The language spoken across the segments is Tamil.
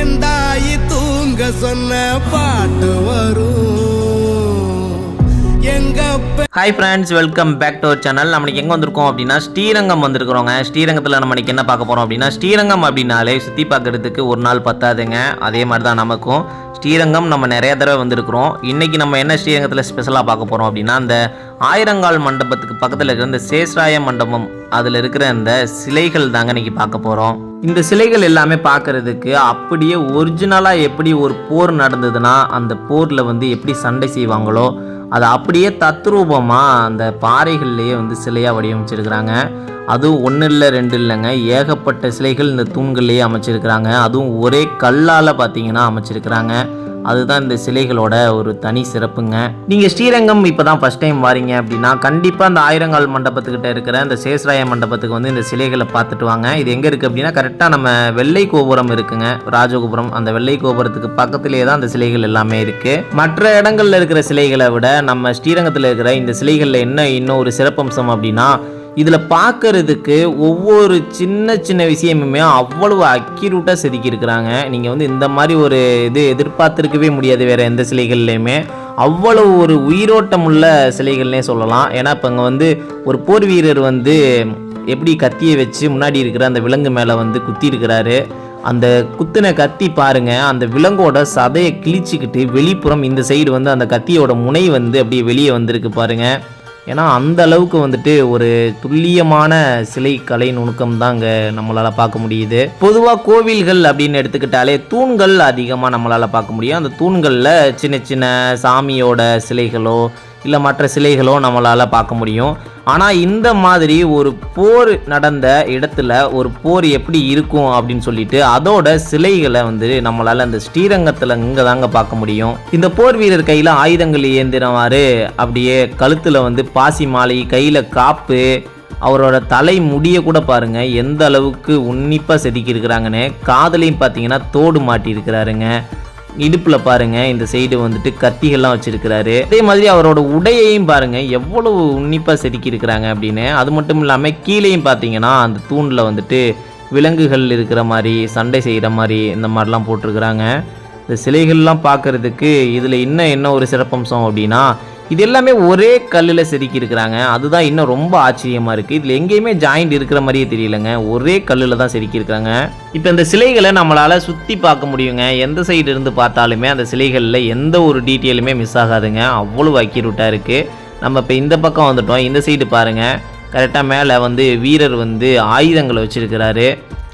என் தாயி தூங்க சொன்ன பாட்டு வரும். Hi friends welcome back to our channel நம்மளுக்கு எங்கே வந்திருக்கோம் அப்படின்னா ஸ்ரீரங்கம் வந்திருக்கிறோங்க. ஸ்ரீரங்கத்தில் நம்ம என்ன பார்க்க போகிறோம் அப்படின்னா ஸ்ரீரங்கம் அப்படின்னாலே சுற்றி பார்க்குறதுக்கு ஒரு நாள் பத்தாதுங்க. அதே மாதிரி தான் நமக்கும் ஸ்ரீரங்கம் நம்ம நிறைய தடவை வந்திருக்கிறோம். இன்றைக்கி நம்ம என்ன ஸ்ரீரங்கத்தில் ஸ்பெஷலாக பார்க்க போகிறோம் அப்படின்னா அந்த ஆயிரங்கால் மண்டபத்துக்கு பக்கத்தில் இருக்கிற இந்த சேஸ்ராய மண்டபம் அதில் இருக்கிற அந்த சிலைகள் தாங்க இன்னைக்கு பார்க்க போகிறோம் இந்த சிலைகள் எல்லாமே பார்க்கறதுக்கு அப்படியே ஒரிஜினலாக எப்படி ஒரு போர் நடந்ததுன்னா அந்த போரில் வந்து எப்படி சண்டை செய்வாங்களோ அதை அப்படியே தத்ரூபமாக அந்த பாறைகள்லேயே வந்து சிலையாக வடிவமைச்சிருக்கிறாங்க. அதுவும் ஒன்று இல்லை ரெண்டு இல்லைங்க. ஏகப்பட்ட சிலைகள் இந்த தூண்கள்லேயே அமைச்சிருக்கிறாங்க. அதுவும் ஒரே கல்லால் பார்த்தீங்கன்னா அமைச்சிருக்கிறாங்க. அதுதான் இந்த சிலைகளோட ஒரு தனி சிறப்புங்க. நீங்கள் ஸ்ரீரங்கம் இப்போ தான் ஃபஸ்ட் டைம் வாரீங்க அப்படின்னா கண்டிப்பாக அந்த ஆயிரங்கால் மண்டபத்துக்கிட்ட இருக்கிற அந்த சேஸ்ராய மண்டபத்துக்கு வந்து இந்த சிலைகளை பார்த்துட்டு வாங்க. இது எங்கே இருக்குது அப்படின்னா கரெக்டாக நம்ம வெள்ளை கோபுரம் இருக்குங்க. ராஜகோபுரம். அந்த வெள்ளை கோபுரத்துக்கு பக்கத்திலே தான் அந்த சிலைகள் எல்லாமே இருக்குது மற்ற இடங்கள்ல இருக்கிற சிலைகளை விட நம்ம ஸ்ரீரங்கத்தில் இருக்கிற இந்த சிலைகளில் என்ன இன்னும் ஒரு சிறப்பம்சம் அப்படின்னா இதில் பார்க்கறதுக்கு ஒவ்வொரு சின்ன சின்ன விஷயமுமே அவ்வளவு அக்யூரேட்டாக செதுக்கியிருக்கிறாங்க. நீங்கள் வந்து இந்த மாதிரி ஒரு இது எதிர்பார்த்துருக்கவே முடியாது வேறு எந்த சிலைகள்லையுமே. அவ்வளவு ஒரு உயிரோட்டம் உள்ள சிலைகள்னே சொல்லலாம். ஏன்னா இப்போ இங்கே வந்து ஒரு போர் வீரர் வந்து எப்படி கத்தியை வச்சு முன்னாடி இருக்கிற அந்த விலங்கு மேலே வந்து குத்தி இருக்கிறாரு அந்த குத்தின கத்தி பாருங்க அந்த விலங்கோட சதையை கிழிச்சிக்கிட்டு வெளிப்புறம் இந்த சைடு வந்து அந்த கத்தியோட முனை வந்து அப்படியே வெளியே வந்திருக்கு பாருங்கள் ஏன்னா அந்த அளவுக்கு வந்துட்டு ஒரு துல்லியமான சிலை கலை நுணுக்கம் தான் அங்கே நம்மளால் பார்க்க முடியுது. பொதுவாக கோவில்கள் அப்படின்னு எடுத்துக்கிட்டாலே தூண்கள் அதிகமாக நம்மளால் பார்க்க முடியும். அந்த தூண்களில் சின்ன சின்ன சாமியோட சிலைகளோ இல்லை மற்ற சிலைகளோ நம்மளால் பார்க்க முடியும். ஆனால் இந்த மாதிரி ஒரு போர் நடந்த இடத்துல ஒரு போர் எப்படி இருக்கும் அப்படின்னு சொல்லிட்டு அதோட சிலைகளை வந்து நம்மளால் அந்த ஸ்ரீரங்கத்தில் இங்கே தாங்க பார்க்க முடியும். இந்த போர் வீரர் கையில் ஆயுதங்கள் ஏந்தினவாறு அப்படியே கழுத்தில் வந்து பாசி மாலை கையில் காப்பு அவரோட தலை முடிய கூட பாருங்க எந்த அளவுக்கு உன்னிப்பாக செதுக்கியிருக்கிறாங்கன்னு. காதலையும் பார்த்தீங்கன்னா தோடு மாட்டியிருக்கிறாருங்க. இடுப்பில் பாருங்க இந்த சைடு வந்துட்டு கத்திகள்லாம் வச்சிருக்கிறாரு. அதே மாதிரி அவரோட உடையையும் பாருங்க எவ்வளவு உன்னிப்பாக செதுக்கி இருக்கிறாங்க அப்படின்னு. அது மட்டும் இல்லாமல் கீழேயும் பார்த்தீங்கன்னா அந்த தூணில் வந்துட்டு விலங்குகள் இருக்கிற மாதிரி சண்டை செய்கிற மாதிரி இந்த மாதிரிலாம் போட்டிருக்கிறாங்க. இந்த சிலைகள்லாம் பார்க்கறதுக்கு இதில் இன்னும் என்ன ஒரு சிறப்பம்சம் அப்படின்னா இது எல்லாமே ஒரே கல்லில் செதுக்கி இருக்கிறாங்க அதுதான் இன்னும் ரொம்ப ஆச்சரியமாக இருக்குது இதில் எங்கேயுமே ஜாயிண்ட் இருக்கிற மாதிரியே தெரியலங்க. ஒரே கல்லில் தான் செதுக்கி இப்போ இந்த சிலைகளை நம்மளால் சுற்றி பார்க்க முடியுங்க. எந்த சைடு இருந்து பார்த்தாலுமே அந்த சிலைகளில் எந்த ஒரு டீட்டெயிலுமே மிஸ் ஆகாதுங்க. அவ்வளோ அக்யூரேட்டாக இருக்குது நம்ம இப்போ இந்த பக்கம் வந்துட்டோம். இந்த சைடு பாருங்கள் கரெக்டாக மேலே வந்து வீரர் வந்து ஆயுதங்களை வச்சுருக்கிறாரு.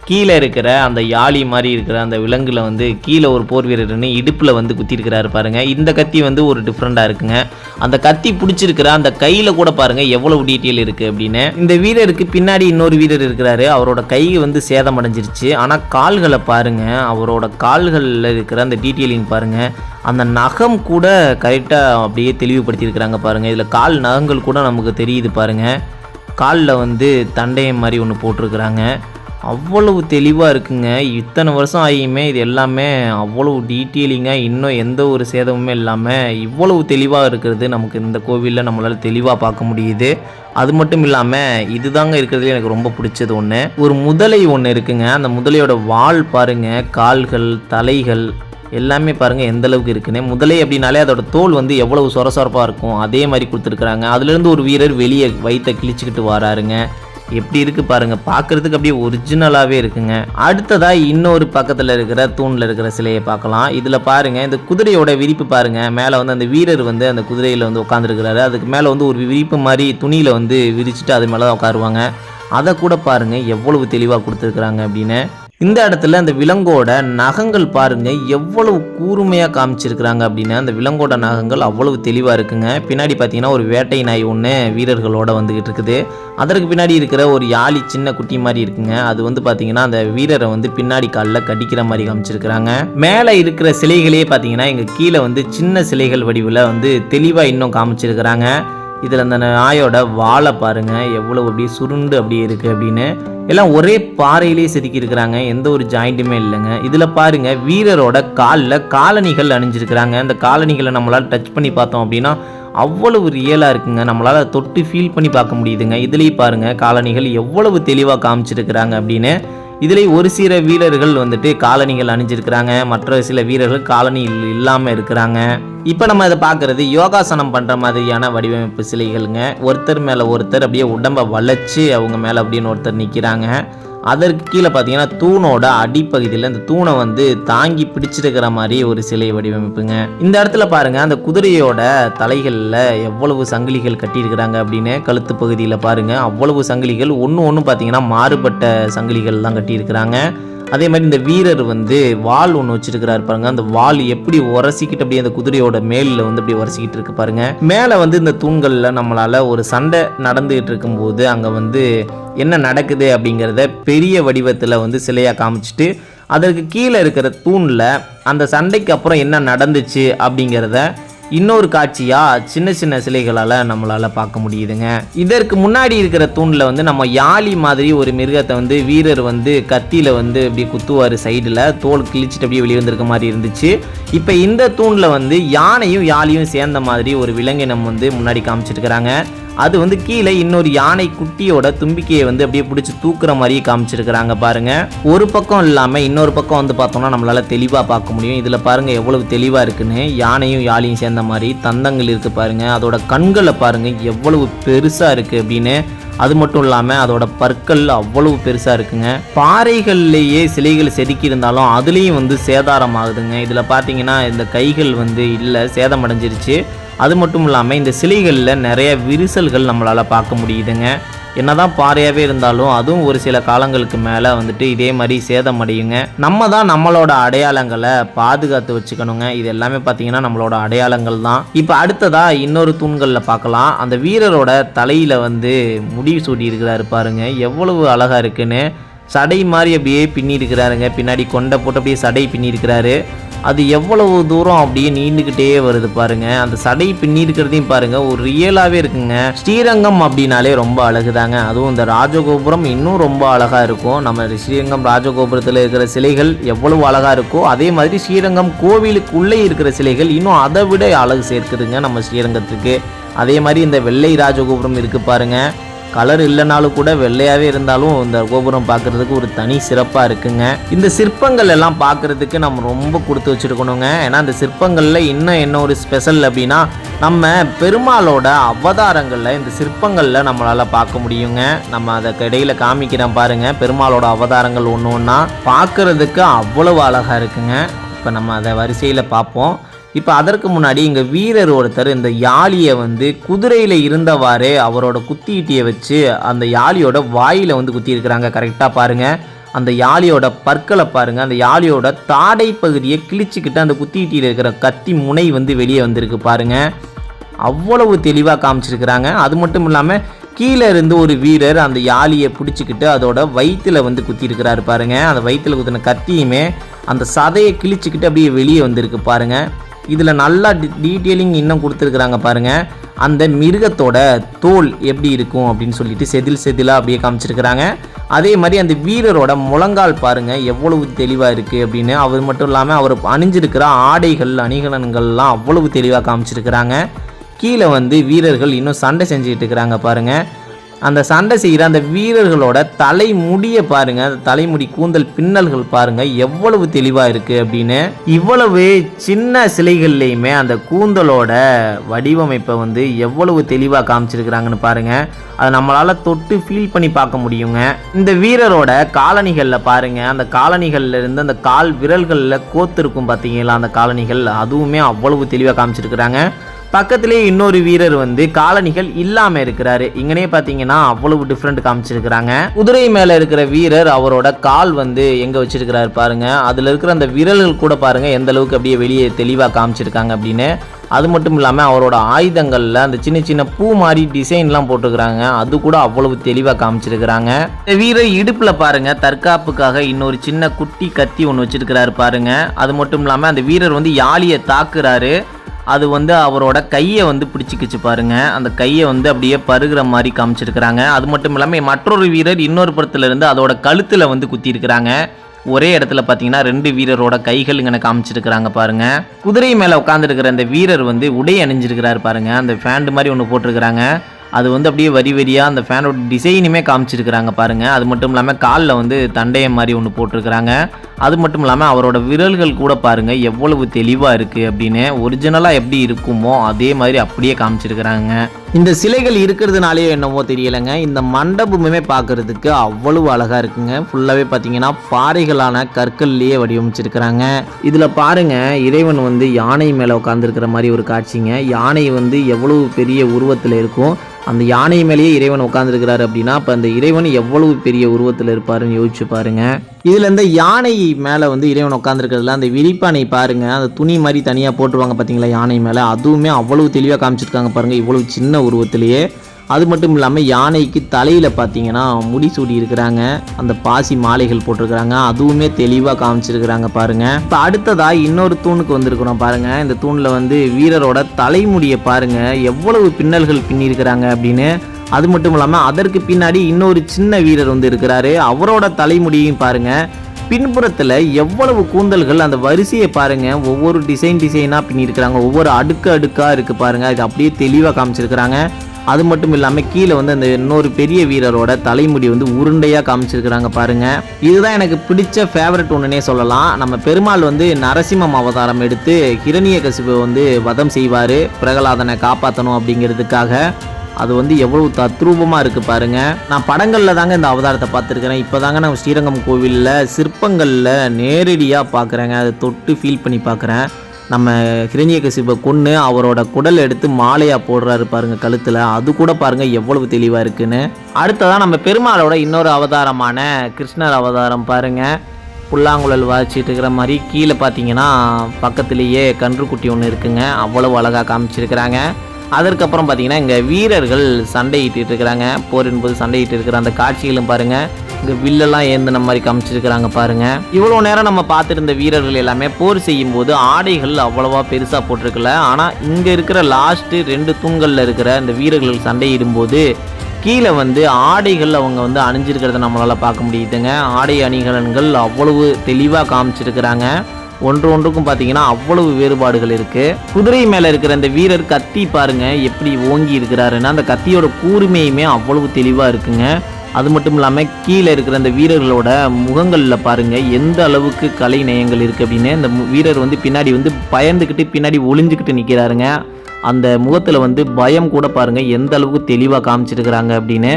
கீழே இருக்கிற அந்த யாழி மாதிரி இருக்கிற அந்த விலங்கில் வந்து கீழே ஒரு போர் வீரர்னு இடுப்பில் வந்து குத்திருக்கிறாரு பாருங்கள் இந்த கத்தி வந்து ஒரு டிஃப்ரெண்ட்டாக இருக்குங்க. அந்த கத்தி பிடிச்சிருக்கிற அந்த கையில் கூட பாருங்கள் எவ்வளவு டீட்டெயில் இருக்குது அப்படின்னு. இந்த வீரருக்கு பின்னாடி இன்னொரு வீரர் இருக்கிறாரு. அவரோட கை வந்து சேதம் அடைஞ்சிருச்சு ஆனால் கால்களை பாருங்கள் அவரோட கால்களில் இருக்கிற அந்த டீட்டெயிலிங் பாருங்க அந்த நகம் கூட கரெக்டாக அப்படியே தெளிவுபடுத்தியிருக்கிறாங்க பாருங்கள் இதில் கால் நகங்கள் கூட நமக்கு தெரியுது பாருங்க. காலில் வந்து தண்டையம் மாதிரி ஒன்று போட்டிருக்கிறாங்க. அவ்வளவு தெளிவாக இருக்குங்க. இத்தனை வருஷம் ஆகியுமே இது எல்லாமே அவ்வளவு டீட்டெயிலிங்காக இன்னும் எந்த ஒரு சேதமுமே இல்லாமல் இவ்வளவு தெளிவாக இருக்கிறது நமக்கு இந்த கோவிலில் நம்மளால் தெளிவாக பார்க்க முடியுது. அது மட்டும் இல்லாமல் இதுதாங்க இருக்கிறதுல எனக்கு ரொம்ப பிடிச்சது ஒன்று ஒரு முதலை ஒன்று இருக்குங்க. அந்த முதலையோட வால் பாருங்க. கால்கள் தலைகள் எல்லாமே பாருங்கள் எந்த அளவுக்கு இருக்குன்னு. முதலை அப்படின்னாலே அதோட தோல் வந்து எவ்வளவு சொரசொரப்பாக இருக்கும். அதே மாதிரி கொடுத்துருக்குறாங்க. அதுலேருந்து ஒரு வீரர் வெளியே வயிற்றை கிழிச்சிக்கிட்டு வராருங்க. எப்படி இருக்கு பாருங்க. பார்க்கறதுக்கு அப்படியே ஒரிஜினலாகவே இருக்குங்க. அடுத்ததா இன்னொரு பக்கத்தில் இருக்கிற தூணில் இருக்கிற சிலையை பார்க்கலாம். இதில் பாருங்க இந்த குதிரையோட விரிப்பு பாருங்க. மேலே வந்து அந்த வீரர் வந்து அந்த குதிரையில் வந்து உட்காந்துருக்கிறாரு அதுக்கு மேலே வந்து ஒரு விரிப்பு மாதிரி துணியில் வந்து விரிச்சிட்டு அது மேலே தான் உட்காருவாங்க. அதை கூட பாருங்க எவ்வளவு தெளிவாக கொடுத்துருக்குறாங்க அப்படின்னு. இந்த இடத்துல அந்த விலங்கோட நகங்கள் பாருங்க எவ்வளவு கூர்மையாக காமிச்சிருக்கிறாங்க அப்படின்னா. அந்த விலங்கோட நகங்கள் அவ்வளவு தெளிவாக இருக்குங்க. பின்னாடி பார்த்தீங்கன்னா ஒரு வேட்டை நாய் ஒன்று வீரர்களோட வந்துகிட்டு இருக்குது. அதற்கு பின்னாடி இருக்கிற ஒரு யாழி சின்ன குட்டி மாதிரி இருக்குங்க. அது வந்து பார்த்தீங்கன்னா அந்த வீரரை வந்து பின்னாடி காலில் கடிக்கிற மாதிரி காமிச்சிருக்கிறாங்க. மேலே இருக்கிற சிலைகளே பார்த்தீங்கன்னா எங்கள் கீழே வந்து சின்ன சிலைகள் வடிவில் வந்து தெளிவாக இன்னும் காமிச்சிருக்கிறாங்க. இதில் அந்த நாயோட வாழை பாருங்க எவ்வளவு அப்படியே சுருண்டு அப்படியே இருக்குது அப்படின்னு. எல்லாம் ஒரே பாறையிலே செதுக்கி இருக்கிறாங்க எந்த ஒரு ஜாயிண்ட்டுமே இல்லைங்க. இதில் பாருங்கள் வீரரோட காலில் காலணிகள் அணிஞ்சிருக்கிறாங்க. அந்த காலணிகளை நம்மளால் டச் பண்ணி பார்த்தோம் அப்படின்னா அவ்வளவு ரியலாக இருக்குங்க. நம்மளால் தொட்டு ஃபீல் பண்ணி பார்க்க முடியுதுங்க. இதுலேயும் பாருங்க காலணிகள் எவ்வளவு தெளிவாக காமிச்சிருக்கிறாங்க அப்படின்னு. இதில் ஒரு சில வீரர்கள் வந்துட்டு காலணிகள் அணிஞ்சிருக்கிறாங்க. மற்ற சில வீரர்கள் காலணி இல்லாமல் இருக்கிறாங்க. இப்போ நம்ம இதை பார்க்குறது யோகாசனம் பண்ணுற மாதிரியான வடிவமைப்பு சிலைகளுங்க. ஒருத்தர் மேலே ஒருத்தர் அப்படியே உடம்பை வளைச்சு அவங்க மேலே அப்படின்னு ஒருத்தர் நிற்கிறாங்க அதற்கு கீழே பார்த்தீங்கன்னா தூணோட அடிப்பகுதியில் அந்த தூணை வந்து தாங்கி பிடிச்சிருக்கிற மாதிரி ஒரு சிலை வடிவமைப்புங்க. இந்த இடத்துல பாருங்கள் அந்த குதிரையோட தலைகளில் எவ்வளவு சங்கிலிகள் கட்டியிருக்கிறாங்க அப்படின்னு கழுத்து பகுதியில் பாருங்கள் அவ்வளவு சங்கிலிகள் ஒன்று ஒன்று பார்த்தீங்கன்னா மாறுபட்ட சங்கிலிகள் தான் கட்டியிருக்கிறாங்க. அதே மாதிரி இந்த வீரர் வந்து வால் ஒன்று வச்சிருக்கிறாரு பாருங்க. அந்த வால் எப்படி உரசிக்கிட்டு அப்படியே அந்த குதிரையோட மேலில் வந்து அப்படியே உரசிக்கிட்டு இருக்கு பாருங்க. மேலே வந்து இந்த தூண்களில் நம்மளால ஒரு சண்டை நடந்துகிட்டு இருக்கும்போது அங்கே வந்து என்ன நடக்குது அப்படிங்கிறத பெரிய வடிவத்தில் வந்து சிலையாக காமிச்சிட்டு அதற்கு கீழே இருக்கிற தூணில் அந்த சண்டைக்கு அப்புறம் என்ன நடந்துச்சு அப்படிங்கிறத இன்னொரு காட்சியாக சின்ன சின்ன சிலைகளால் நம்மளால் பார்க்க முடியுதுங்க. இதற்கு முன்னாடி இருக்கிற தூணில் வந்து நம்ம யாழி மாதிரி ஒரு மிருகத்தை வந்து வீரர் வந்து கத்தியில் வந்து இப்படி குத்துவார் சைடில். தோல் கிழிச்சிட்டு அப்படியே வெளியே வந்திருக்க மாதிரி இருந்துச்சு. இப்போ இந்த தூணில் வந்து யானையும் யாழியும் சேர்ந்த மாதிரி ஒரு விலங்கினம் வந்து முன்னாடி காமிச்சிருக்கிறாங்க. அது வந்து கீழே இன்னொரு யானை குட்டியோட தும்பிக்கையை வந்து அப்படியே பிடிச்சி தூக்குற மாதிரியே காமிச்சிருக்கிறாங்க பாருங்க. ஒரு பக்கம் இல்லாமல் இன்னொரு பக்கம் வந்து பார்த்தோம்னா நம்மளால தெளிவாக பார்க்க முடியும். இதில் பாருங்க எவ்வளவு தெளிவாக இருக்குன்னு. யானையும் யாழையும் சேர்ந்த மாதிரி தந்தங்கள் இருக்கு பாருங்க. அதோட கண்களை பாருங்க எவ்வளவு பெருசாக இருக்கு அப்படின்னு. அது மட்டும் இல்லாமல் அதோட பற்கள் அவ்வளவு பெருசாக இருக்குங்க. பாறைகள்லேயே சிலைகள் செதுக்கி இருந்தாலும் அதுலேயும் வந்து சேதாரம் ஆகுதுங்க இதில் பார்த்தீங்கன்னா இந்த கைகள் வந்து இல்லை சேதமடைஞ்சிருச்சு. அது மட்டும் இல்லாமல் இந்த சிலைகளில் நிறைய விரிசல்கள் நம்மளால் பார்க்க முடியுதுங்க. என்னதான் பாறையாகவே இருந்தாலும் அதுவும் ஒரு சில காலங்களுக்கு மேலே வந்துட்டு இதே மாதிரி சேதம் அடையுங்க நம்ம தான் நம்மளோட அடையாளங்களை பாதுகாத்து வச்சுக்கணுங்க. இது எல்லாமே பார்த்தீங்கன்னா நம்மளோட அடையாளங்கள் தான். இப்போ அடுத்ததாக இன்னொரு தூண்களில் பார்க்கலாம். அந்த வீரரோட தலையில் வந்து முடி சூடி இருக்கிறாரு பாருங்க. எவ்வளவு அழகாக இருக்குன்னு. சடை மாதிரி அப்படியே பின்னி இருக்கிறாருங்க பின்னாடி கொண்டை போட்டு அப்படியே சடை பின்னி இருக்கிறாரு அது எவ்வளவு தூரம் அப்படியே நீண்டுக்கிட்டே வருது பாருங்க. அந்த சடை பின்னி இருக்கிறதையும் பாருங்க. ஒரு ரியலாகவே இருக்குங்க. ஸ்ரீரங்கம் அப்படின்னாலே ரொம்ப அழகுதாங்க. அதுவும் இந்த ராஜகோபுரம் இன்னும் ரொம்ப அழகா இருக்கும். நம்ம ஸ்ரீரங்கம் ராஜகோபுரத்தில் இருக்கிற சிலைகள் எவ்வளவு அழகா இருக்கோ அதே மாதிரி ஸ்ரீரங்கம் கோவிலுக்குள்ளே இருக்கிற சிலைகள் இன்னும் அதை விட அழகு சேர்க்குதுங்க நம்ம ஸ்ரீரங்கத்துக்கு. அதே மாதிரி இந்த வெள்ளை ராஜகோபுரம் இருக்கு பாருங்க. கலர் இல்லைனாலும் கூட வெள்ளையாகவே இருந்தாலும் இந்த கோபுரம் பார்க்குறதுக்கு ஒரு தனி சிறப்பாக இருக்குங்க. இந்த சிற்பங்கள் எல்லாம் பார்க்குறதுக்கு நம்ம ரொம்ப கொடுத்து வச்சுருக்கணுங்க. ஏன்னா இந்த சிற்பங்களில் இன்னும் என்ன ஒரு ஸ்பெஷல் அப்படின்னா நம்ம பெருமாளோட அவதாரங்களில் இந்த சிற்பங்களில் நம்மளால் பார்க்க முடியுங்க. நம்ம அதை இடையில காமிக்கிறேன் பாருங்கள் பெருமாளோட அவதாரங்கள் ஒன்று ஒன்றா பார்க்குறதுக்கு அவ்வளவு அழகாக இருக்குங்க. இப்போ நம்ம அதை வரிசையில் பார்ப்போம். இப்போ அதற்கு முன்னாடி இங்கே வீரர் ஒருத்தர் இந்த யாழியை வந்து குதிரையில் இருந்தவாறே அவரோட குத்தியிட்டியை வச்சு அந்த யாழியோட வாயில் வந்து குத்தியிருக்கிறாங்க. கரெக்டாக பாருங்கள் அந்த யாழியோட பற்களை பாருங்கள் அந்த யாழியோட தாடை பகுதியை கிழிச்சிக்கிட்டு அந்த குத்தியிட்டியில் இருக்கிற கத்தி முனை வந்து வெளியே வந்திருக்கு பாருங்கள் அவ்வளவு தெளிவாக காமிச்சிருக்கிறாங்க. அது மட்டும் இல்லாமல் கீழே இருந்து ஒரு வீரர் அந்த யாழியை பிடிச்சிக்கிட்டு அதோட வயிற்றில் வந்து குத்திருக்கிறாரு பாருங்க. அந்த வயிற்றுல குத்தின கத்தியுமே அந்த சதையை கிழிச்சிக்கிட்டு அப்படியே வெளியே வந்திருக்கு பாருங்கள் இதில் நல்லா டீட்டெயிலிங் இன்னும் கொடுத்துருக்குறாங்க பாருங்க. அந்த மிருகத்தோட தோல் எப்படி இருக்கும் அப்படின்னு சொல்லிட்டு செதில் செதிலாக அப்படியே காமிச்சிருக்கிறாங்க. அதே மாதிரி அந்த வீரரோட முழங்கால் பாருங்க எவ்வளவு தெளிவாக இருக்குது அப்படின்னு. அவர் மட்டும் இல்லாமல் அவர் அணிஞ்சிருக்கிற ஆடைகள் அணிகலன்கள்லாம் அவ்வளவு தெளிவாக காமிச்சிருக்கிறாங்க. கீழே வந்து வீரர்கள் இன்னும் சண்டை செஞ்சுக்கிட்டு இருக்கிறாங்க பாருங்கள் அந்த சண்டை செய்கிற அந்த வீரர்களோட தலைமுடியை பாருங்க அந்த தலைமுடி கூந்தல் பின்னல்கள் பாருங்க எவ்வளவு தெளிவாக இருக்கு அப்படின்னு. இவ்வளவு சின்ன சிலைகள்லையுமே அந்த கூந்தலோட வடிவமைப்பை வந்து எவ்வளவு தெளிவாக காமிச்சிருக்கிறாங்கன்னு பாருங்க. அதை நம்மளால தொட்டு ஃபீல் பண்ணி பார்க்க முடியுங்க. இந்த வீரரோட காலணிகளில் பாருங்க அந்த காலணிகள்ல இருந்து அந்த கால் விரல்களில் கோத்து இருக்கும் பார்த்தீங்களா அந்த காலணிகள் அதுவுமே அவ்வளவு தெளிவாக காமிச்சிருக்கிறாங்க. பக்கத்திலே இன்னொரு வீரர் வந்து காலணிகள் இல்லாம இருக்கிறாரு. இங்கனே பாத்தீங்கன்னா அவ்வளவு டிஃப்ரெண்ட் காமிச்சிருக்கிறாங்க. குதிரை மேல இருக்கிற வீரர் அவரோட கால் வந்து எங்க வச்சிருக்கிறாரு பாருங்க. அதுல இருக்கிற அந்த விரல்கள் கூட பாருங்க எந்த அளவுக்கு அப்படியே வெளியே தெளிவா காமிச்சிருக்காங்க அப்படின்னு. அது மட்டும் இல்லாமல் அவரோட ஆயுதங்களில் அந்த சின்ன சின்ன பூ மாதிரி டிசைன்லாம் போட்டிருக்கிறாங்க. அது கூட அவ்வளவு தெளிவாக காமிச்சிருக்கிறாங்க. இந்த வீரர் இடுப்பில் பாருங்கள் தற்காப்புக்காக இன்னொரு சின்ன குட்டி கத்தி ஒன்று வச்சிருக்கிறாரு பாருங்க. அது மட்டும் இல்லாமல் அந்த வீரர் வந்து யாழியை தாக்குறாரு. அது வந்து அவரோட கையை வந்து பிடிச்சிக்கிச்சு பாருங்க. அந்த கையை வந்து அப்படியே பருகிற மாதிரி காமிச்சிருக்கிறாங்க. அது மட்டும் இல்லாமல் மற்றொரு வீரர் இன்னொரு புறத்துல இருந்து அதோட கழுத்தில் வந்து குத்திருக்கிறாங்க ஒரே இடத்துல பார்த்தீங்கன்னா ரெண்டு வீரரோட கைகள் இங்கே காமிச்சிருக்கிறாங்க பாருங்க. குதிரை மேலே உட்காந்துருக்கிற அந்த வீரர் வந்து உடை அணிஞ்சிருக்கிறாரு பாருங்க. அந்த ஃபேண்ட் மாதிரி ஒன்று போட்டிருக்கிறாங்க. அது வந்து அப்படியே வரி வரியாக அந்த ஃபேனோட டிசைனுமே காமிச்சிருக்கிறாங்க பாருங்கள் அது மட்டும் இல்லாமல் காலில் வந்து தண்டையம் மாதிரி ஒன்று போட்டிருக்கிறாங்க. அது மட்டும் இல்லாமல் அவரோட விரல்கள் கூட பாருங்கள் எவ்வளவு தெளிவாக இருக்குது அப்படின்னு. ஒரிஜினலாக எப்படி இருக்குமோ அதே மாதிரி அப்படியே காமிச்சிருக்கிறாங்க. இந்த சிலைகள் இருக்கிறதுனாலேயோ என்னவோ தெரியலைங்க. இந்த மண்டபமுமே பார்க்குறதுக்கு அவ்வளவு அழகாக இருக்குங்க. ஃபுல்லாகவே பார்த்தீங்கன்னா பாறைகளான கற்கள்லேயே வடிவமைச்சிருக்கிறாங்க. இதில் பாருங்க இறைவன் வந்து யானை மேலே உட்காந்துருக்கிற மாதிரி ஒரு காட்சிங்க. யானை வந்து எவ்வளவு பெரிய உருவத்தில் இருக்கும். அந்த யானை மேலேயே இறைவன் உட்காந்துருக்கிறாரு அப்படின்னா அப்போ அந்த இறைவன் எவ்வளவு பெரிய உருவத்தில் இருப்பாருன்னு யோசிச்சு பாருங்க. இதில் இந்த யானை மேலே வந்து இறைவன் உட்காந்துருக்கிறதுல அந்த விரிப்பானை பாருங்க. அந்த துணி மாதிரி தனியாக போட்டுருவாங்க பார்த்தீங்களா யானை மேலே? அதுவுமே அவ்வளவு தெளிவாக காமிச்சிருக்காங்க பாருங்க. இவ்வளவு சின்ன உருவத்திலேயே. அது மட்டும் இல்லாமல் யானைக்கு தலையில் பார்த்தீங்கன்னா முடி சூடி இருக்கிறாங்க அந்த பாசி மாலைகள் போட்டிருக்கிறாங்க. அதுவுமே தெளிவாக காமிச்சிருக்கிறாங்க பாருங்க. இப்போ அடுத்ததாக இன்னொரு தூணுக்கு வந்திருக்கிறோம் பாருங்கள் இந்த தூணில் வந்து வீரரோட தலைமுடியை பாருங்க. எவ்வளவு பின்னல்கள் பின்னிருக்கிறாங்க அப்படின்னு. அது மட்டும் இல்லாமல் அதற்கு பின்னாடி இன்னொரு சின்ன வீரர் வந்து இருக்கிறாரு. அவரோட தலைமுடியும் பாருங்கள் பின்புறத்தில் எவ்வளவு கூந்தல்கள் அந்த வரிசையை பாருங்கள் ஒவ்வொரு டிசைன் டிசைனாக பின்னிருக்கிறாங்க. ஒவ்வொரு அடுக்கு அடுக்காக இருக்குது பாருங்கள் இது அப்படியே தெளிவாக காமிச்சிருக்கிறாங்க. அது மட்டும் இல்லாமல் கீழே வந்து அந்த இன்னொரு பெரிய வீரரோட தலைமுடி வந்து உருண்டையாக காமிச்சிருக்கிறாங்க பாருங்க. இதுதான் எனக்கு பிடிச்ச ஃபேவரட் ஒன்றுனே சொல்லலாம். நம்ம பெருமாள் வந்து நரசிம்மம் அவதாரம் எடுத்து ஹிரணிய வந்து வதம் செய்வார். பிரகலாதனை காப்பாற்றணும் அப்படிங்கிறதுக்காக. அது வந்து எவ்வளவு தத்ரூபமாக இருக்குது பாருங்கள் நான் படங்களில் தாங்க இந்த அவதாரத்தை பார்த்துருக்கிறேன். இப்போ தாங்க நான் ஸ்ரீரங்கம் கோவிலில் சிற்பங்களில் நேரடியாக பார்க்குறேங்க அதை தொட்டு ஃபீல் பண்ணி பார்க்குறேன் நம்ம ஹிரண்யகசிபை கொன்று அவரோட குடல் எடுத்து மாலையாக போடுறாரு பாருங்க கழுத்தில். அது கூட பாருங்க எவ்வளவு தெளிவாக இருக்குன்னு. அடுத்ததான் நம்ம பெருமாளோட இன்னொரு அவதாரமான கிருஷ்ணர் அவதாரம் பாருங்க. புல்லாங்குழல் வாசிச்சுட்டு இருக்கிற மாதிரி கீழே பார்த்தீங்கன்னா பக்கத்துலேயே கன்றுக்குட்டி ஒன்று இருக்குங்க. அவ்வளவு அழகாக காமிச்சிருக்கிறாங்க. அதற்கப்புறம் பார்த்தீங்கன்னா இங்கே வீரர்கள் சண்டையிட்டு இருக்கிறாங்க. போரின் போது சண்டையிட்டு இருக்கிற அந்த காட்சிகளும் பாருங்கள் இங்கே வில்லெல்லாம் ஏந்தின மாதிரி காமிச்சிருக்கிறாங்க பாருங்கள் இவ்வளோ நேரம் நம்ம பார்த்துருந்த வீரர்கள் எல்லாமே போர் செய்யும் போது ஆடைகள் அவ்வளோவா பெருசாக போட்டிருக்கல. ஆனால் இங்கே இருக்கிற லாஸ்ட்டு ரெண்டு தூண்களில் இருக்கிற இந்த வீரர்கள் சண்டையிடும்போது கீழே வந்து ஆடைகள் அவங்க வந்து அணிஞ்சிருக்கிறத நம்மளால் பார்க்க முடியுதுங்க. ஆடை அணிகலன்கள் அவ்வளவு தெளிவாக காமிச்சிருக்கிறாங்க. ஒன்று ஒன்றுக்கும் பார்த்தீங்கன்னா அவ்வளவு வேறுபாடுகள் இருக்குது குதிரை மேலே இருக்கிற அந்த வீரர் கத்தி பாருங்கள் எப்படி ஓங்கி இருக்கிறாருன்னா. அந்த கத்தியோட கூர்மையுமே அவ்வளவு தெளிவாக இருக்குங்க. அது மட்டும் இல்லாமல் கீழே இருக்கிற அந்த வீரர்களோட முகங்களில் பாருங்கள் எந்த அளவுக்கு கலை நயங்கள் இருக்குது அப்படின்னு. இந்த வீரர் வந்து பின்னாடி வந்து பயந்துக்கிட்டு பின்னாடி ஒளிஞ்சுக்கிட்டு நிற்கிறாருங்க அந்த முகத்தில் வந்து பயம் கூட பாருங்கள் எந்த அளவுக்கு தெளிவாக காமிச்சிருக்கிறாங்க அப்படின்னு.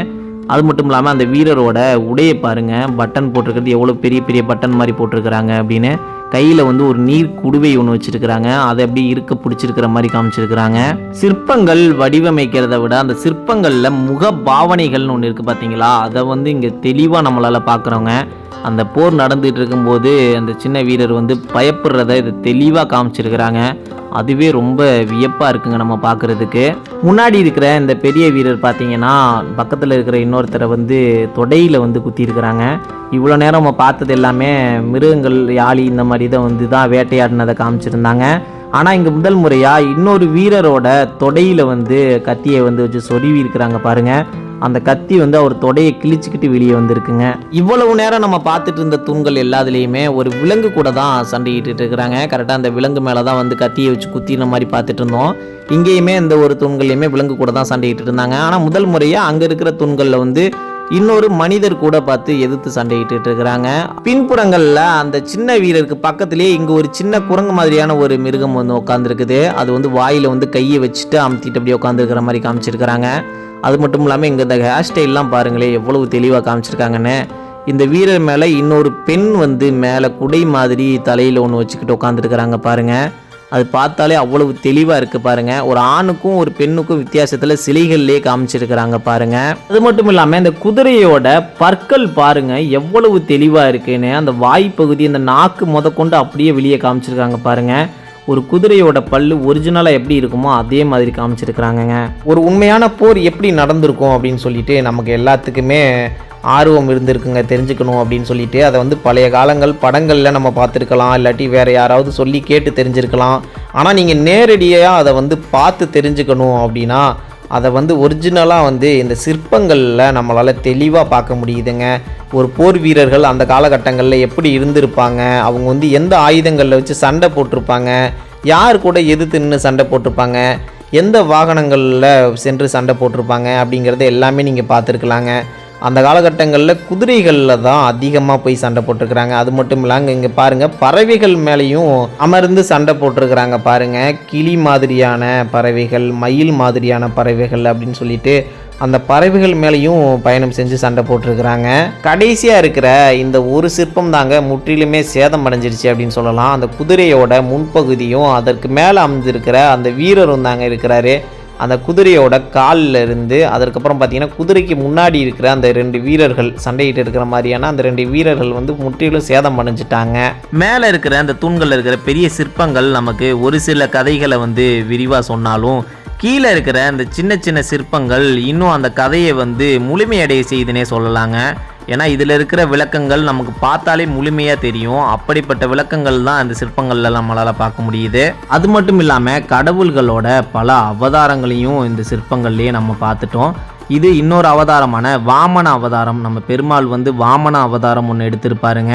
அது மட்டும் இல்லாமல் அந்த வீரரோட உடையை பாருங்க பட்டன் போட்டிருக்கிறது எவ்வளோ பெரிய பெரிய பட்டன் மாதிரி போட்டிருக்கிறாங்க அப்படின்னு. கையில் வந்து ஒரு நீர் குடுவை ஒன்று வச்சுருக்கிறாங்க. அதை அப்படியே இருக்க பிடிச்சிருக்கிற மாதிரி காமிச்சிருக்கிறாங்க. சிற்பங்கள் வடிவமைக்கிறத விட அந்த சிற்பங்களில் முக பாவனைகள்னு ஒன்று இருக்குது பார்த்தீங்களா அதை வந்து இங்கே தெளிவாக நம்மளால் பார்க்குறோங்க அந்த போர் நடந்துகிட்டு இருக்கும்போது அந்த சின்ன வீரர் வந்து பயப்படுறத இது தெளிவாக காமிச்சிருக்கிறாங்க. அதுவே ரொம்ப வியப்பாக இருக்குங்க நம்ம பார்க்குறதுக்கு முன்னாடி இருக்கிற இந்த பெரிய வீரர் பார்த்தீங்கன்னா பக்கத்தில் இருக்கிற இன்னொருத்தரை வந்து தொடையில் வந்து குத்தியிருக்கிறாங்க இவ்வளோ நேரம் நம்ம பார்த்தது எல்லாமே மிருகங்கள் யாழி இந்த மாதிரி தான் வந்து தான் வேட்டையாடினதை காமிச்சிருந்தாங்க. ஆனால் இங்கே முதல் முறையாக இன்னொரு வீரரோட தொடையில் வந்து கத்தியை வந்து வச்சு சொருவி இருக்கிறாங்க பாருங்கள் அந்த கத்தி வந்து அவர் தொடையை கிழிச்சிக்கிட்டு வெளியே வந்திருக்குங்க. இவ்வளவு நேரம் நம்ம பார்த்துட்டு இருந்த தூண்கள் எல்லாத்துலேயுமே ஒரு விலங்கு கூட தான் சண்டையிட்டு இருக்கிறாங்க. கரெக்டாக அந்த விலங்கு மேலே தான் வந்து கத்தியை வச்சு குத்தின மாதிரி பார்த்துட்டு இருந்தோம். இங்கேயுமே இந்த ஒரு தூண்கள்லையுமே விலங்கு கூட தான் சண்டையிட்டு இருந்தாங்க. ஆனால் முதல் முறையாக அங்கே இருக்கிற தூண்களில் வந்து இன்னொரு மனிதர் கூட பார்த்து எதிர்த்து சண்டையிட்டு இருக்கிறாங்க. பின்புறங்களில் அந்த சின்ன வீரருக்கு பக்கத்திலேயே இங்கே ஒரு சின்ன குரங்கு மாதிரியான ஒரு மிருகம் வந்து உட்காந்துருக்குது அது வந்து வாயில் வந்து கையை வச்சுட்டு அமுத்திட்டு அப்படியே உட்காந்துருக்கிற மாதிரி காமிச்சிருக்கிறாங்க. அது மட்டும் இல்லாமல் இங்கே இந்த ஹேர் ஸ்டைல்லாம் பாருங்களேன் எவ்வளவு தெளிவாக காமிச்சிருக்காங்கன்னு. இந்த வீரர் மேலே இன்னொரு பெண் வந்து மேலே குடை மாதிரி தலையில் ஒன்று வச்சுக்கிட்டு உட்காந்துருக்குறாங்க பாருங்கள் அது பார்த்தாலே அவ்வளவு தெளிவாக இருக்குது பாருங்க. ஒரு ஆணுக்கும் ஒரு பெண்ணுக்கும் வித்தியாசத்தில் சிலைகள்லேயே காமிச்சிருக்கிறாங்க பாருங்க. அது மட்டும் இல்லாமல் இந்த குதிரையோட பற்கள் பாருங்க எவ்வளவு தெளிவாக இருக்குன்னு அந்த வாய்ப்பகுதி அந்த நாக்கு முதற்கொண்டு அப்படியே வெளியே காமிச்சிருக்காங்க பாருங்க. ஒரு குதிரையோட பல்லு ஒரிஜினலாக எப்படி இருக்குமோ அதே மாதிரி காமிச்சிருக்கிறாங்கங்க. ஒரு உண்மையான போர் எப்படி நடந்திருக்கும் அப்படின்னு சொல்லிட்டு நமக்கு எல்லாத்துக்குமே ஆர்வம் இருந்திருக்குங்க தெரிஞ்சுக்கணும் அப்படின்னு சொல்லிட்டு அதை வந்து பழைய காலங்கள் படங்களில் நம்ம பார்த்துருக்கலாம் இல்லாட்டி வேறு யாராவது சொல்லி கேட்டு தெரிஞ்சிருக்கலாம். ஆனால் நீங்கள் நேரடியாக அதை வந்து பார்த்து தெரிஞ்சுக்கணும் அப்படின்னா அதை வந்து ஒரிஜினலாக வந்து இந்த சிற்பங்களில் நம்மளால் தெளிவாக பார்க்க முடியுதுங்க. ஒரு போர் வீரர்கள் அந்த காலகட்டங்களில் எப்படி இருந்திருப்பாங்க? அவங்க வந்து எந்த ஆயுதங்களில் வச்சு சண்டை போட்டிருப்பாங்க? யார் கூட எதிர்த்து நின்று சண்டை போட்டிருப்பாங்க? எந்த வாகனங்களில் சென்று சண்டை போட்டிருப்பாங்க? அப்படிங்கிறத எல்லாமே நீங்கள் பார்த்துருக்கலாங்க. அந்த காலகட்டங்களில் குதிரைகளில் தான் அதிகமாக போய் சண்டை போட்டிருக்கிறாங்க. அது மட்டும் இல்லாங்க இங்கே பாருங்கள் பறவைகள் மேலேயும் அமர்ந்து சண்டை போட்டிருக்கிறாங்க பாருங்கள் கிளி மாதிரியான பறவைகள் மயில் மாதிரியான பறவைகள் அப்படின்னு சொல்லிட்டு அந்த பறவைகள் மேலேயும் பயணம் செஞ்சு சண்டை போட்டிருக்கிறாங்க. கடைசியாக இருக்கிற இந்த ஒரு சிற்பம் தாங்க முற்றிலுமே சேதம் அடைஞ்சிருச்சு அப்படின்னு சொல்லலாம். அந்த குதிரையோட முன்பகுதியும் அதற்கு மேலே அமைஞ்சிருக்கிற அந்த வீரரும் தாங்க இருக்கிறாரு. அந்த குதிரையோட காலில் இருந்து அதற்கப்புறம் பார்த்தீங்கன்னா குதிரைக்கு முன்னாடி இருக்கிற அந்த ரெண்டு வீரர்கள் சண்டையிட்டு இருக்கிற மாதிரியான அந்த ரெண்டு வீரர்கள் வந்து முற்றிலும் சேதம் அடைஞ்சிட்டாங்க. மேலே இருக்கிற அந்த தூண்களில் இருக்கிற பெரிய சிற்பங்கள் நமக்கு ஒரு சில கதைகளை வந்து விரிவாக சொன்னாலும் கீழே இருக்கிற அந்த சின்ன சின்ன சிற்பங்கள் இன்னும் அந்த கதையை வந்து முழுமையடைய செய்துனே சொல்லலாங்க. ஏன்னா இதில் இருக்கிற விளக்கங்கள் நமக்கு பார்த்தாலே முழுமையாக தெரியும். அப்படிப்பட்ட விளக்கங்கள் தான் அந்த சிற்பங்களில் நம்மளால் பார்க்க முடியுது. அது மட்டும் இல்லாமல் கடவுள்களோட பல அவதாரங்களையும் இந்த சிற்பங்கள்லேயே நம்ம பார்த்துட்டோம். இது இன்னொரு அவதாரமான வாமன அவதாரம். நம்ம பெருமாள் வந்து வாமன அவதாரம் ஒன்று எடுத்திருப்பாருங்க.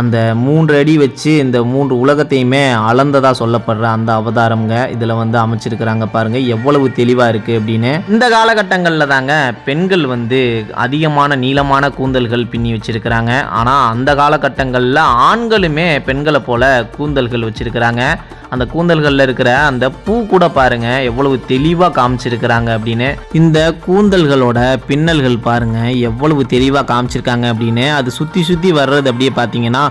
அந்த மூன்று அடி வச்சு இந்த மூன்று உலகத்தையுமே அளந்ததாக சொல்லப்படுற அந்த அவதாரம்ங்க. இதில் வந்து அமைச்சிருக்கிறாங்க பாருங்கள் எவ்வளவு தெளிவாக இருக்குது அப்படின்னு. இந்த காலகட்டங்களில் தாங்க பெண்கள் வந்து அதிகமான நீளமான கூந்தல்கள் பின்னி வச்சுருக்கிறாங்க. ஆனால் அந்த காலகட்டங்களில் ஆண்களுமே பெண்களை போல கூந்தல்கள் வச்சுருக்கிறாங்க. அந்த கூந்தல்களில் இருக்கிற அந்த பூ கூட பாருங்க எவ்வளவு தெளிவாக காமிச்சிருக்கிறாங்க அப்படின்னு. இந்த கூந்தல்களோட பின்னல்கள் பாருங்க எவ்வளவு தெளிவாக காமிச்சிருக்காங்க அப்படின்னு. அது சுற்றி சுற்றி வர்றது அப்படியே பார்த்தீங்கன்னா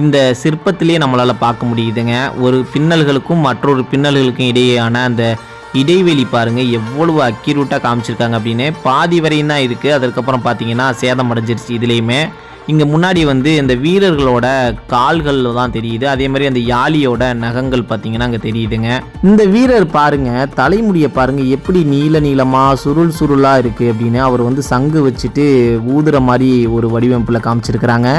இந்த சிற்பத்திலேயே நம்மளால் பார்க்க முடியுதுங்க. ஒரு பின்னல்களுக்கும் மற்றொரு பின்னல்களுக்கும் இடையேயான அந்த இடைவெளி பாருங்க. எவ்வளவு அக்யூரேட்டாக காமிச்சிருக்காங்க அப்படின்னு. பாதி வரையும் தான் இருக்குது அதுக்கப்புறம் பார்த்தீங்கன்னா சேதம் அடைஞ்சிருச்சு இதுலேயுமே. இங்கே முன்னாடி வந்து இந்த வீரர்களோட கால்கள் தான் தெரியுது. அதே மாதிரி அந்த யாழியோட நகங்கள் பார்த்தீங்கன்னா அங்கே தெரியுதுங்க. இந்த வீரர் பாருங்க தலைமுடியை பாருங்க எப்படி நீல நீளமாக சுருள் சுருளாக இருக்குது அப்படின்னு அவர் வந்து சங்கு வச்சுட்டு ஊதுற மாதிரி ஒரு வடிவமைப்பில் காமிச்சிருக்கிறாங்க.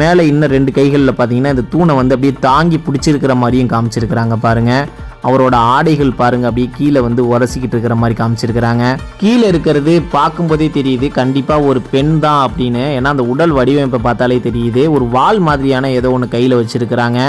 மேலே இன்னும் ரெண்டு கைகளில் பார்த்தீங்கன்னா இந்த தூணை வந்து அப்படியே தாங்கி பிடிச்சிருக்கிற மாதிரியும் காமிச்சிருக்கிறாங்க பாருங்கள் அவரோட ஆடைகள் பாருங்க அப்படியே கீழே வந்து உரசிக்கிட்டு இருக்கிற மாதிரி காமிச்சிருக்கிறாங்க. கீழே இருக்கிறது பார்க்கும்போதே தெரியுது கண்டிப்பாக ஒரு பெண் தான் அப்படின்னு. ஏன்னா அந்த உடல் வடிவமைப்பை பார்த்தாலே தெரியுது. ஒரு வால் மாதிரியான ஏதோ ஒன்று கையில் வச்சிருக்கிறாங்க.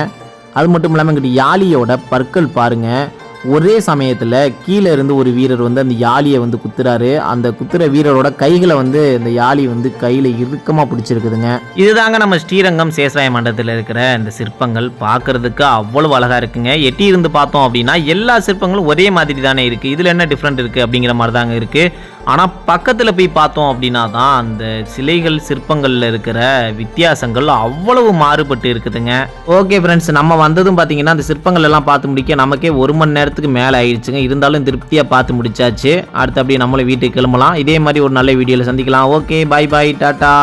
அது மட்டும் இல்லாமல் இங்கிட்ட யாழியோட பற்கள் பாருங்கள் ஒரே சமயத்தில் கீழே இருந்து ஒரு வீரர் வந்து அந்த யாழியை வந்து குத்துறாரு. அந்த குத்துற வீரரோட கைகளை வந்து இந்த யாழி வந்து கையில் இறுக்கமாக பிடிச்சிருக்குதுங்க. இதுதாங்க நம்ம ஸ்ரீரங்கம் சேசராய மண்டலத்தில் இருக்கிற இந்த சிற்பங்கள் பார்க்கறதுக்கு அவ்வளவு அழகாக இருக்குங்க. எட்டி இருந்து பார்த்தோம் அப்படின்னா எல்லா சிற்பங்களும் ஒரே மாதிரி தானே இருக்குது இதில் என்ன டிஃப்ரெண்ட் இருக்குது அப்படிங்கிற மாதிரி தாங்க இருக்குது ஆனால் பக்கத்தில் போய் பார்த்தோம் அப்படின்னா தான் அந்த சிலைகள் சிற்பங்களில் இருக்கிற வித்தியாசங்கள் அவ்வளவு மாறுபட்டு இருக்குதுங்க. ஓகே ஃப்ரெண்ட்ஸ் நம்ம வந்ததும் பார்த்தீங்கன்னா அந்த சிற்பங்கள் எல்லாம் பார்த்து முடிக்க நமக்கே ஒரு மணி நேரத்துக்கு மேலே ஆயிடுச்சுங்க. இருந்தாலும் திருப்தியாக பார்த்து முடிச்சாச்சு. அடுத்து அப்படியே நம்மளை வீட்டுக்கு கிளம்பலாம். இதே மாதிரி ஒரு நல்ல வீடியோவில் சந்திக்கலாம். ஓகே பாய் பாய் டாட்டா